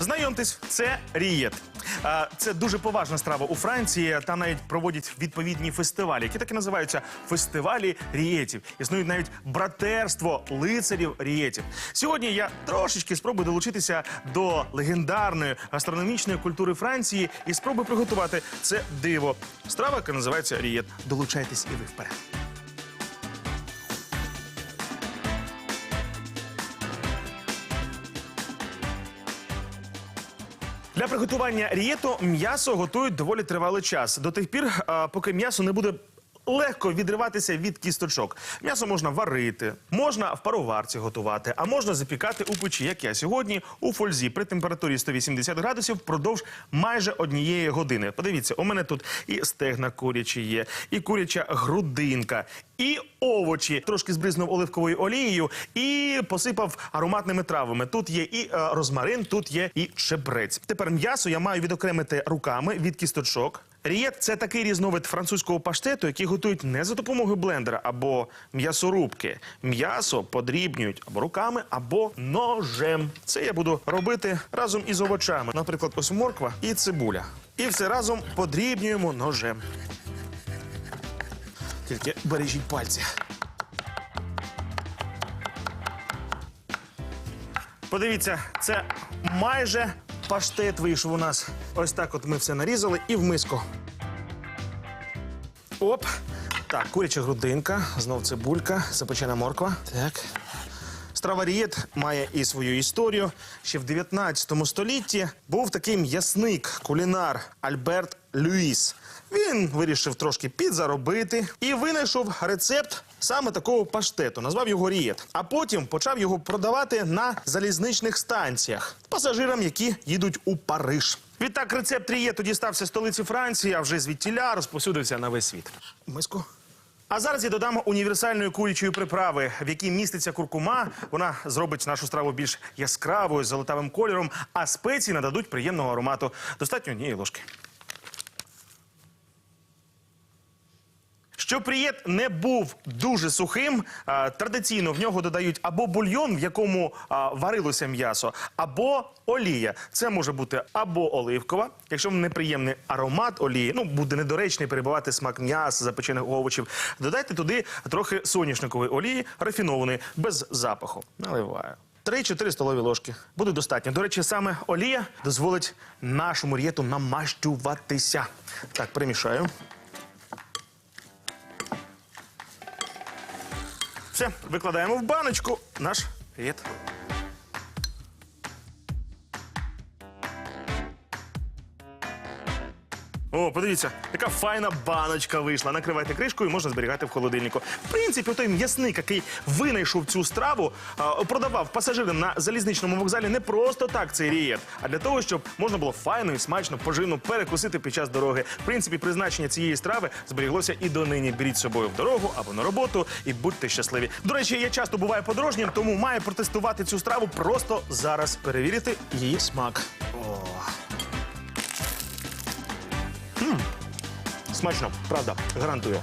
Знайомтесь, це рієт. Це дуже поважна страва у Франції. Там навіть проводять відповідні фестивалі, які так і називаються фестивалі рієтів. Існують навіть братерство лицарів рієтів. Сьогодні я трошечки спробую долучитися до легендарної гастрономічної культури Франції і спробую приготувати це диво. Страва, яка називається рієт. Долучайтесь і ви вперед. Для приготування рієту м'ясо готують доволі тривалий час. До тих пір, поки м'ясо не буде. Легко відриватися від кісточок. М'ясо можна варити, можна в пароварці готувати, а можна запікати у печі, як я сьогодні, у фользі при температурі 180 градусів впродовж майже однієї години. Подивіться, у мене тут і стегна курячі є, і куряча грудинка, і овочі. Трошки збризнув оливковою олією і посипав ароматними травами. Тут є і е, розмарин, тут є і чебрець. Тепер м'ясо я маю відокремити руками від кісточок. Рієт це такий різновид французького паштету, який готують не за допомогою блендера або м'ясорубки. М'ясо подрібнюють або руками, або ножем. Це я буду робити разом із овочами. Наприклад, ось морква і цибуля. І все разом подрібнюємо ножем. Тільки бережіть пальці. Подивіться, це майже паштет вийшов у нас. Ось так от ми все нарізали і в миску. Оп. Так, куряча грудинка, знов цибулька, запечена морква. Так. Страва рієт має і свою історію. Ще в 19 столітті був такий м'ясник, кулінар Альберт Люїс. Він вирішив трошки підзаробити і винайшов рецепт саме такого паштету. Назвав його рієт. А потім почав його продавати на залізничних станціях пасажирам, які їдуть у Париж. Відтак рецепт рієту дістався столиці Франції, а вже звідтіля розповсюдився на весь світ. Миску. А зараз я додам універсальної курячої приправи, в якій міститься куркума. Вона зробить нашу страву більш яскравою, з золотавим кольором, а спеції нададуть приємного аромату. Достатньо однієї ложки. Щоб рієт не був дуже сухим, традиційно в нього додають або бульйон, в якому варилося м'ясо, або олія. Це може бути або оливкова, якщо неприємний аромат олії, ну буде недоречний перебувати смак м'яса, запечених овочів. Додайте туди трохи соняшникової олії, рафінованої, без запаху. Наливаю. 3-4 столові ложки. Буде достатньо. До речі, саме олія дозволить нашому рієту намащуватися. Так, перемішаю. Все, викладаємо в баночку наш рід. О, подивіться, яка файна баночка вийшла. Накривайте кришкою, можна зберігати в холодильнику. В принципі, той м'ясник, який винайшов цю страву, продавав пасажирам на залізничному вокзалі не просто так цей рієт, а для того, щоб можна було файно і смачно поживно перекусити під час дороги. В принципі, призначення цієї страви зберіглося і донині. Беріть з собою в дорогу або на роботу і будьте щасливі. До речі, я часто буваю подорожнім, тому маю протестувати цю страву просто зараз. Перевірити її смак. О. Смачно, правда, гарантую.